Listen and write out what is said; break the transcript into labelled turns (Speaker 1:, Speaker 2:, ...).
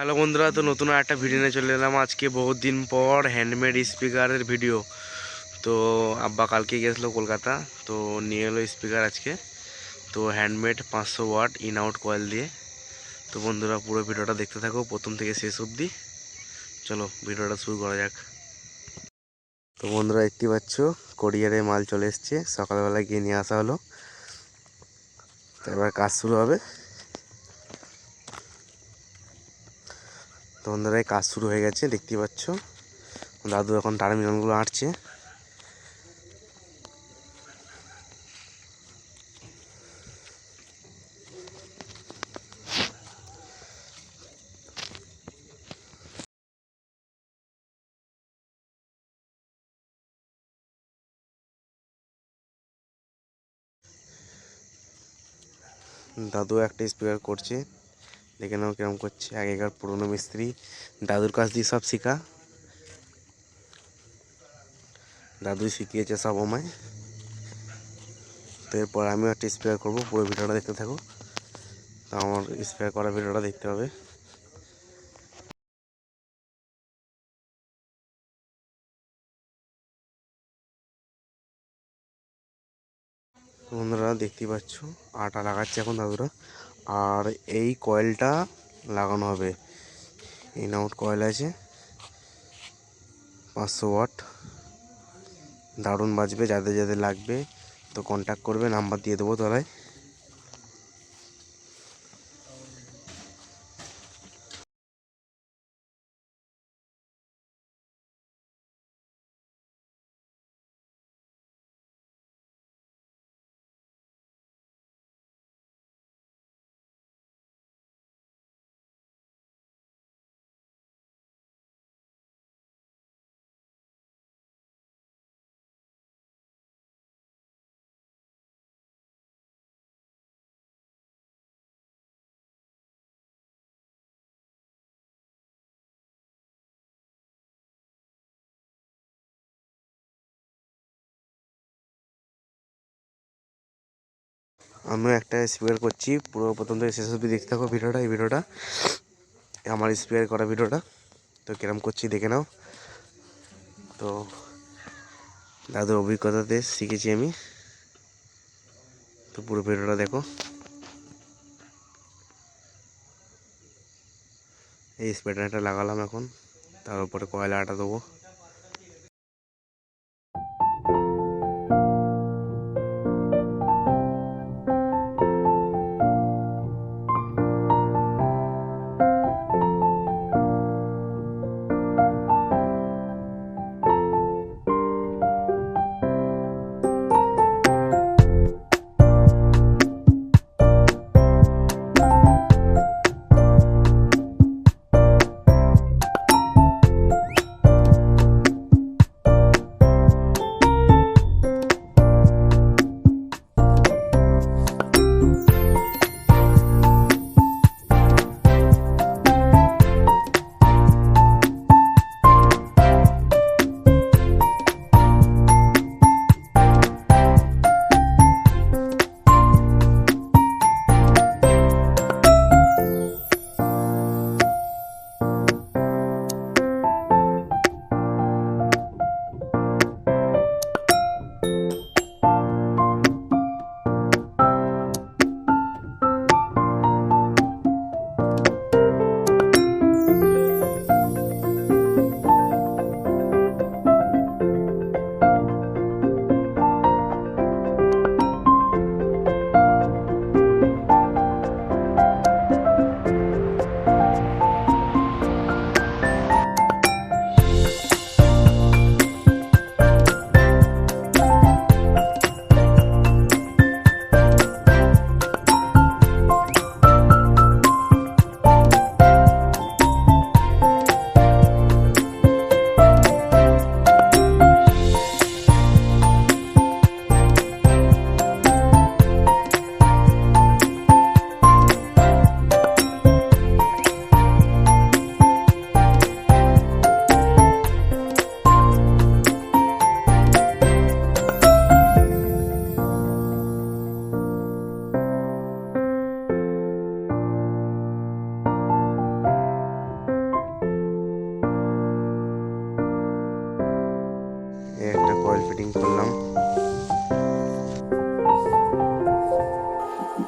Speaker 1: Hello বন্ধুরা, তো নতুন একটা ভিডিও নিয়ে চলে এলাম। আজকে বহুত দিন পর হ্যান্ডমেড স্পিকারের ভিডিও তো আব্বা কালকে গেছিল কলকাতা, তো নিয়ে এলো স্পিকার আজকে। তো হ্যান্ডমেড পাঁচশো ওয়াট ইন আউট কয়েল দিয়ে। তো বন্ধুরা, পুরো ভিডিওটা দেখতে থাকো, প্রথম থেকে শেষ অবধি। চলো ভিডিওটা শুরু করা যাক। তো বন্ধুরা, দেখতে পাচ্ছ কোরিয়ারে মাল চলে এসছে। সকালবেলা গিয়ে নিয়ে আসা হলো। তো এবার কাজ শুরু হবে। বন্ধুরা কাজ শুরু হয়ে গেছে, দেখতে পাচ্ছ। দাদু এখন টার্মিনালগুলো আঁটছে। দাদু একটা স্পিকার করছে। দেখে নাও কিরম করছে। আগেকার পুরনো মিস্ত্রি, দাদুর কাছ দিয়ে সব শেখা। দাদুই শিখিয়েছে সব আমায়। তো এরপর আমিও একটা স্প্রে করব, পুরো ভিডিওটা দেখতে থাকো। তো আমার স্প্রে করা ভিডিওটা দেখতে হবে। বন্ধুরা দেখতেই পাচ্ছ, আটা লাগাচ্ছে এখন দাদুরা। আর এই কয়েলটা লাগানো হবে। ইন আউট কয়েল আছে। পাঁচশো ওয়াট। দারুণ বাজবে, যাদের যাদের লাগবে তো কন্ট্যাক্ট করবে নাম্বার দিয়ে দেবো তলায়। আমিও একটা স্প্রে করছি, পুরো প্রথম থেকে শেষ অবধি দেখতে থাকো ভিডিওটা, এই ভিডিওটা। আমার স্প্রে করা ভিডিওটা। তো কিরম করছি দেখে নাও। তো দাদুর অভিজ্ঞতাতে শিখেছি আমি। তো পুরো ভিডিওটা দেখো। এই স্প্রেটা লাগালাম এখন। তার উপরে কয়লা আটা দেবো।